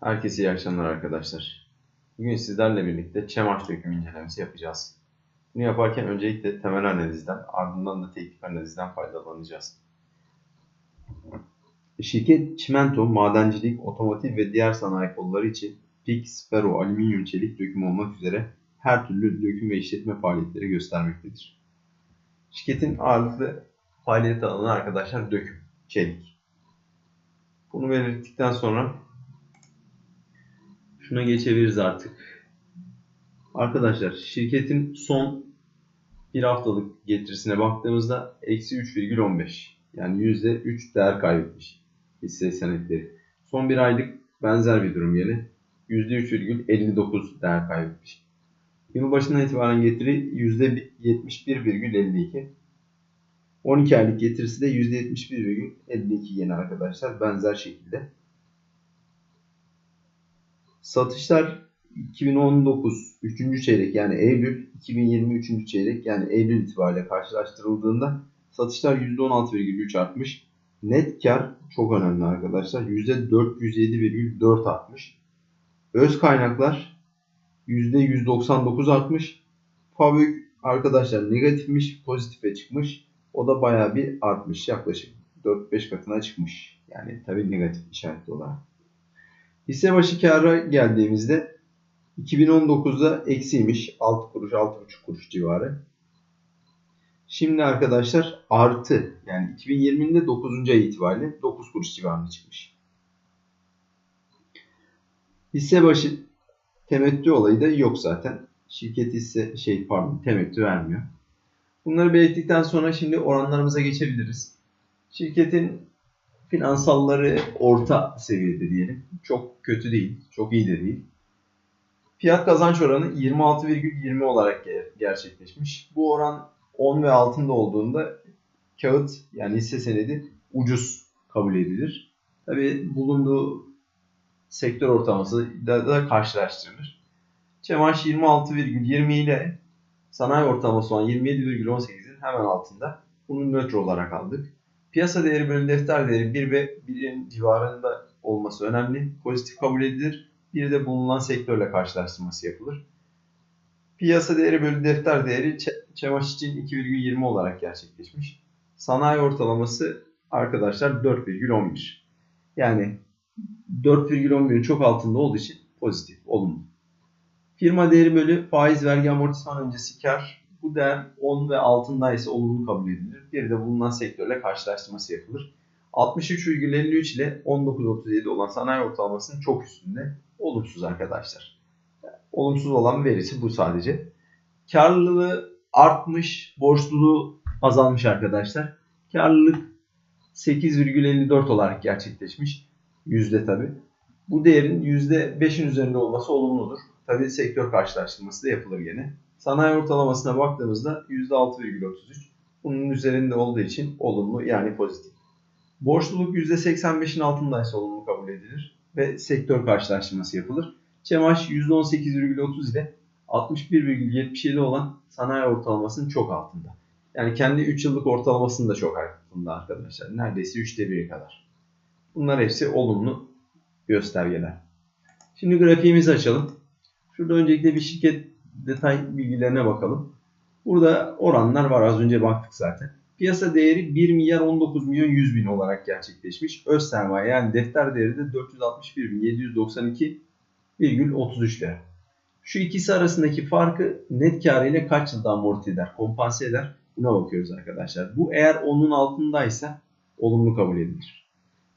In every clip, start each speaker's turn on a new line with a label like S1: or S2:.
S1: Herkese iyi akşamlar arkadaşlar. Bugün sizlerle birlikte Çemaş döküm incelemesi yapacağız. Bunu yaparken öncelikle temel analizden ardından da teknik analizden faydalanacağız. Şirket çimento, madencilik, otomotiv ve diğer sanayi kolları için PIX, ferro, alüminyum, çelik döküm olmak üzere her türlü döküm ve işletme faaliyetleri göstermektedir. Şirketin ağırlıklı faaliyet alanı arkadaşlar döküm, çelik. Bunu belirttikten sonra Şuna geçebiliriz artık. Arkadaşlar şirketin son bir haftalık getirisine baktığımızda eksi 3,15 yani %3 değer kaybetmiş hisse senetleri. Son bir aylık benzer bir durum yine %3,59 değer kaybetmiş. Yıl başından itibaren getiri %71,52. 12 aylık getirisi de %71,52 yine arkadaşlar benzer şekilde. Satışlar 2019 3. çeyrek yani Eylül 2020 3. çeyrek yani Eylül itibariyle karşılaştırıldığında satışlar %16,3 artmış. Net kar çok önemli arkadaşlar. %407,4 artmış. Öz kaynaklar %199 artmış. Fabrik arkadaşlar negatifmiş, pozitife çıkmış. O da bayağı bir artmış. Yaklaşık 4-5 katına çıkmış. Yani tabii negatif işaretli olarak. Hisse başı kâra geldiğimizde 2019'da eksiymiş. 6 kuruş, 6,5 kuruş civarı. Şimdi arkadaşlar artı yani 2020'nin de 9. ay itibariyle 9 kuruş civarında çıkmış. Hisse başı temettü olayı da yok zaten. Şirket hisse şey pardon temettü vermiyor. Bunları belirttikten sonra şimdi oranlarımıza geçebiliriz. Şirketin Finansalları orta seviyede diyelim. Çok kötü değil, çok iyi de değil. Fiyat kazanç oranı 26,20 olarak gerçekleşmiş. Bu oran 10 ve altında olduğunda kağıt yani hisse senedi ucuz kabul edilir. Tabi bulunduğu sektör ortalaması da, da karşılaştırılır. Çemaş 26,20 ile sanayi ortalaması olan 27,18'in hemen altında. Bunu nötr olarak aldık. Piyasa değeri bölü defter değeri 1 ve 1'in civarında olması önemli. Pozitif kabul edilir. Bir de bulunan sektörle karşılaştırması yapılır. Piyasa değeri bölü defter değeri Çemaş için 2,20 olarak gerçekleşmiş. Sanayi ortalaması arkadaşlar 4,11. Yani 4,11'in çok altında olduğu için pozitif, olumlu. Firma değeri bölü faiz vergi amortisman öncesi kar bu değer 10 ve altında ise olumlu kabul edilir. Bir de bulunan sektörle karşılaştırması yapılır. 63,53 ile 19,37 olan sanayi ortalamasının çok üstünde. Olumsuz arkadaşlar. Olumsuz olan verisi bu sadece. Karlılığı artmış, borçluluğu azalmış arkadaşlar. Karlılık 8,54 olarak gerçekleşmiş. Yüzde tabi. Bu değerin %5'in üzerinde olması olumludur. Tabi sektör karşılaştırması da yapılır gene. Sanayi ortalamasına baktığımızda %6,33. Bunun üzerinde olduğu için olumlu yani pozitif. Borçluluk %85'in altındaysa olumlu kabul edilir ve sektör karşılaştırması yapılır. Çemaş %18,30 ile 61,77 olan sanayi ortalamasının çok altında. Yani kendi 3 yıllık ortalamasının da çok altında arkadaşlar. Neredeyse 3'te 1'e kadar. Bunlar hepsi olumlu göstergeler. Şimdi grafiğimizi açalım. Şurada öncelikle bir şirket detay bilgilerine bakalım. Burada oranlar var az önce baktık zaten. Piyasa değeri 1 milyar 19 milyon 100 bin olarak gerçekleşmiş. Öz sermaye yani defter değeri de 461 bin 792,33 lira. Şu ikisi arasındaki farkı net kar ile kaç yılda amorti eder, kompanse eder? Buna bakıyoruz arkadaşlar. Bu eğer onun altındaysa olumlu kabul edilir.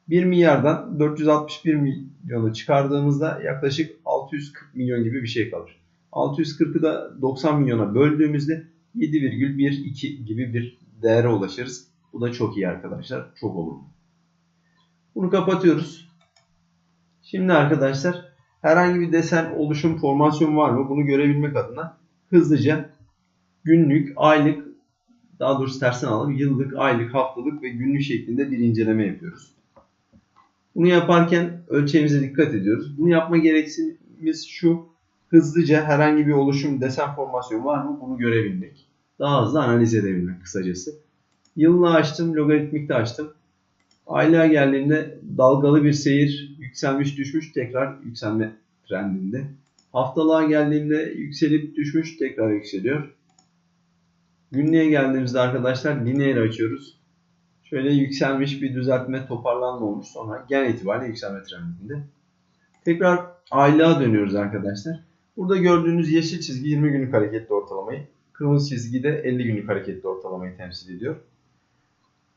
S1: 1 milyardan 461 milyonu çıkardığımızda yaklaşık 640 milyon gibi bir şey kalır. 640'ı da 90 milyona böldüğümüzde 7,12 gibi bir değere ulaşırız. Bu da çok iyi arkadaşlar. Çok olumlu. Bunu kapatıyoruz. Şimdi arkadaşlar herhangi bir desen oluşum formasyon var mı? Bunu görebilmek adına hızlıca günlük, aylık, daha doğrusu tersten alalım. Yıllık, aylık, haftalık ve günlük şeklinde bir inceleme yapıyoruz. Bunu yaparken ölçeğimize dikkat ediyoruz. Bunu yapma gereksinimiz şu hızlıca herhangi bir oluşum desen formasyon var mı bunu görebilmek. Daha hızlı analiz edebilmek kısacası. Yılını açtım, logaritmik de açtım. Aylığa geldiğimde dalgalı bir seyir, yükselmiş düşmüş tekrar yükselme trendinde. Haftalığa geldiğimde yükselip düşmüş tekrar yükseliyor. Günlüğe geldiğimizde arkadaşlar lineer açıyoruz. Şöyle yükselmiş bir düzeltme toparlanma olmuş. Sonra genel itibariyle yükselme trendinde. Tekrar aylığa dönüyoruz arkadaşlar. Burada gördüğünüz yeşil çizgi 20 günlük hareketli ortalamayı, kırmızı çizgi de 50 günlük hareketli ortalamayı temsil ediyor.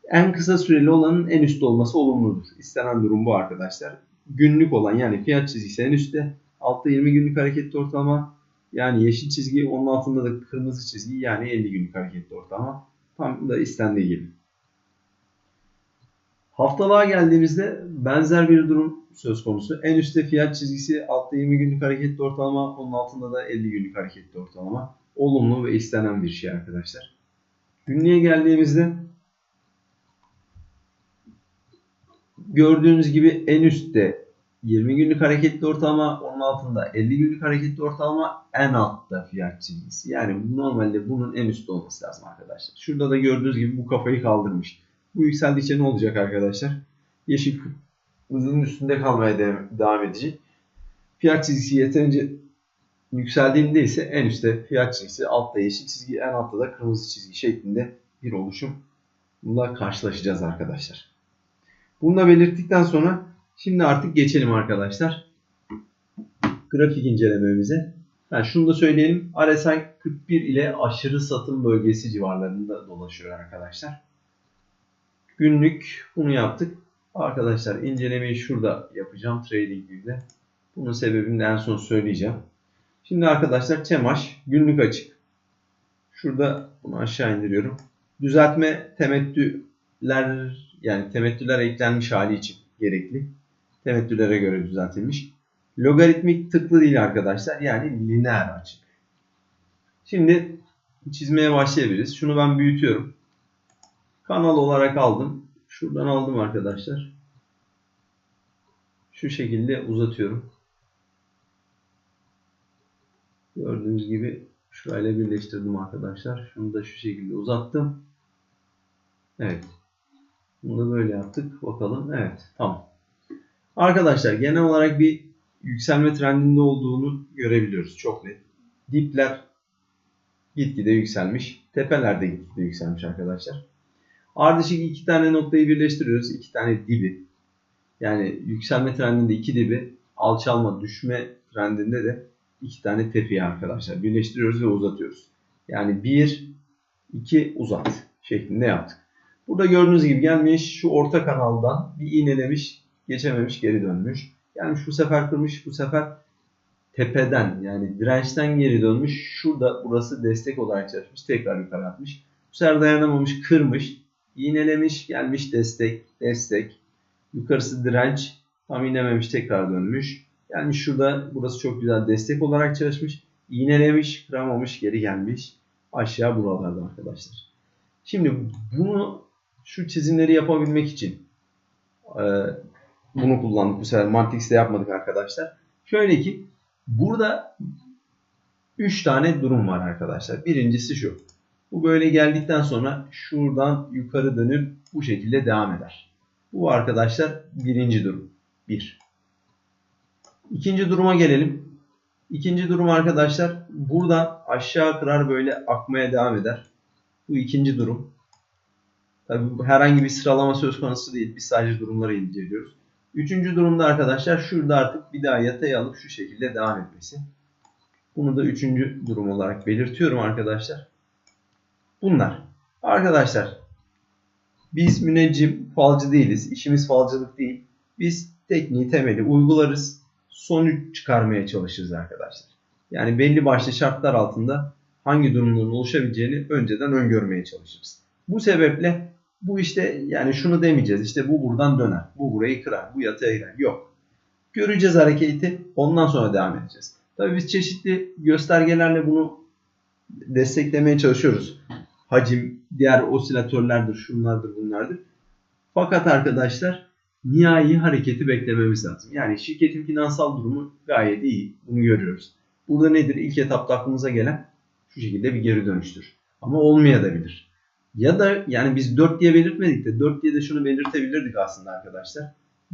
S1: En kısa süreli olanın en üstte olması olumludur. İstenen durum bu arkadaşlar. Günlük olan yani fiyat çizgisi en üstte. Altta 20 günlük hareketli ortalama. Yani yeşil çizgi onun altında da kırmızı çizgi yani 50 günlük hareketli ortalama. Tam da istendiği gibi. Haftalığa geldiğimizde benzer bir durum söz konusu. En üstte fiyat çizgisi, altta 20 günlük hareketli ortalama, onun altında da 50 günlük hareketli ortalama. Olumlu ve istenen bir şey arkadaşlar. Günlüğe geldiğimizde gördüğünüz gibi en üstte 20 günlük hareketli ortalama, onun altında 50 günlük hareketli ortalama, en altta fiyat çizgisi. Yani normalde bunun en üstte olması lazım arkadaşlar. Şurada da gördüğünüz gibi bu kafayı kaldırmış. Bu yükseldikçe ne olacak arkadaşlar? Yeşil hızının üstünde kalmaya devam edecek. Fiyat çizgisi yeterince yükseldiğinde ise en üstte fiyat çizgisi, altta yeşil çizgi, en altta da kırmızı çizgi şeklinde bir oluşum. Bununla karşılaşacağız arkadaşlar. Bunu da belirttikten sonra şimdi artık geçelim arkadaşlar. Grafik incelememize. Yani şunu da söyleyelim. RSI 41 ile aşırı satım bölgesi civarlarında dolaşıyor arkadaşlar. Günlük bunu yaptık. Arkadaşlar incelemeyi şurada yapacağım Trading View'de. Bunun sebebini de en son söyleyeceğim. Şimdi arkadaşlar Temaş günlük açık. Şurada bunu aşağı indiriyorum. Düzeltme temettüler yani temettüler eklenmiş hali için gerekli. Temettülere göre düzeltilmiş. Logaritmik tıklı değil arkadaşlar. Yani lineer açık. Şimdi çizmeye başlayabiliriz. Şunu ben büyütüyorum. Kanal olarak aldım. Şuradan aldım arkadaşlar. Şu şekilde uzatıyorum. Gördüğünüz gibi şurayla birleştirdim arkadaşlar. Şunu da şu şekilde uzattım. Evet. Bunu da böyle yaptık. Bakalım. Evet. Tamam. Arkadaşlar genel olarak bir yükselme trendinde olduğunu görebiliyoruz. Çok net. Dipler gitgide yükselmiş. Tepeler de gitgide yükselmiş arkadaşlar. Ardışık iki tane noktayı birleştiriyoruz. iki tane dibi. Yani yükselme trendinde iki dibi, alçalma, düşme trendinde de iki tane tepeyi arkadaşlar birleştiriyoruz ve uzatıyoruz. Yani bir, iki uzat şeklinde yaptık. Burada gördüğünüz gibi gelmiş şu orta kanaldan bir iğnelemiş, geçememiş, geri dönmüş. Gelmiş bu sefer kırmış, bu sefer tepeden yani dirençten geri dönmüş. Şurada burası destek olarak çalışmış. Tekrar yukarı atmış. Bu sefer dayanamamış, kırmış. İğnelemiş, gelmiş destek, destek. Yukarısı direnç. Tam inememiş, tekrar dönmüş. Gelmiş şurada, burası çok güzel destek olarak çalışmış. İğnelemiş, kıramamış, geri gelmiş. Aşağı buralarda arkadaşlar. Şimdi bunu, şu çizimleri yapabilmek için e, bunu kullandık. Bu sefer Mantix'te yapmadık arkadaşlar. Şöyle ki, burada 3 tane durum var arkadaşlar. Birincisi şu. Bu böyle geldikten sonra şuradan yukarı dönüp bu şekilde devam eder. Bu arkadaşlar birinci durum. Bir. İkinci duruma gelelim. İkinci durum arkadaşlar buradan aşağı kırar böyle akmaya devam eder. Bu ikinci durum. Tabi herhangi bir sıralama söz konusu değil. Biz sadece durumları inceliyoruz. Üçüncü durumda arkadaşlar şurada artık bir daha yataya alıp şu şekilde devam etmesi. Bunu da üçüncü durum olarak belirtiyorum arkadaşlar. Bunlar. Arkadaşlar biz müneccim falcı değiliz. İşimiz falcılık değil. Biz tekniği temeli uygularız. Sonuç çıkarmaya çalışırız arkadaşlar. Yani belli başlı şartlar altında hangi durumların oluşabileceğini önceden öngörmeye çalışırız. Bu sebeple bu işte yani şunu demeyeceğiz. İşte bu buradan döner. Bu burayı kırar. Bu yataya girer. Yok. Göreceğiz hareketi. Ondan sonra devam edeceğiz. Tabii biz çeşitli göstergelerle bunu desteklemeye çalışıyoruz hacim, diğer osilatörlerdir, şunlardır, bunlardır. Fakat arkadaşlar nihai hareketi beklememiz lazım. Yani şirketin finansal durumu gayet iyi. Bunu görüyoruz. Burada nedir? İlk etapta aklımıza gelen şu şekilde bir geri dönüştür. Ama olmayabilir. Ya da yani biz 4 diye belirtmedik de 4 diye de şunu belirtebilirdik aslında arkadaşlar.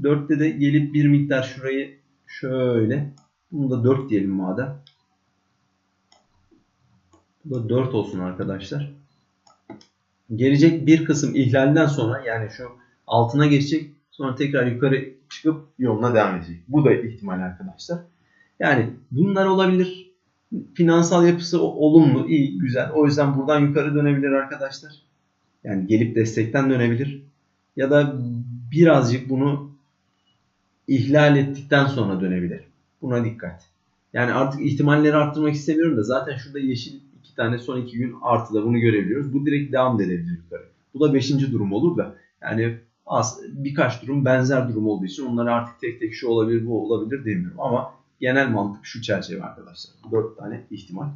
S1: 4'te de gelip bir miktar şurayı şöyle bunu da 4 diyelim madem. Bu da 4 olsun arkadaşlar. Gelecek bir kısım ihlalden sonra yani şu altına geçecek sonra tekrar yukarı çıkıp yoluna devam edecek. Bu da ihtimal arkadaşlar. Yani bunlar olabilir. Finansal yapısı olumlu, iyi, güzel. O yüzden buradan yukarı dönebilir arkadaşlar. Yani gelip destekten dönebilir. Ya da birazcık bunu ihlal ettikten sonra dönebilir. Buna dikkat. Yani artık ihtimalleri arttırmak istemiyorum da zaten şurada yeşil tane son iki gün artıda bunu görebiliyoruz. Bu direkt devam da edebilir yukarı. Bu da beşinci durum olur da yani az birkaç durum benzer durum olduğu için onları artık tek tek şu olabilir bu olabilir demiyorum ama genel mantık şu çerçeve arkadaşlar. Dört tane ihtimal.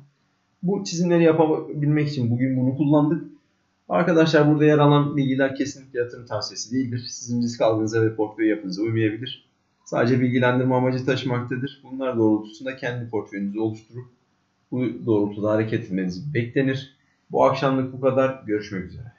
S1: Bu çizimleri yapabilmek için bugün bunu kullandık. Arkadaşlar burada yer alan bilgiler kesinlikle yatırım tavsiyesi değildir. Sizin risk algınıza ve portföy yapınıza uymayabilir. Sadece bilgilendirme amacı taşımaktadır. Bunlar doğrultusunda kendi portföyünüzü oluşturup bu doğrultuda hareket etmeniz beklenir. Bu akşamlık bu kadar. Görüşmek üzere.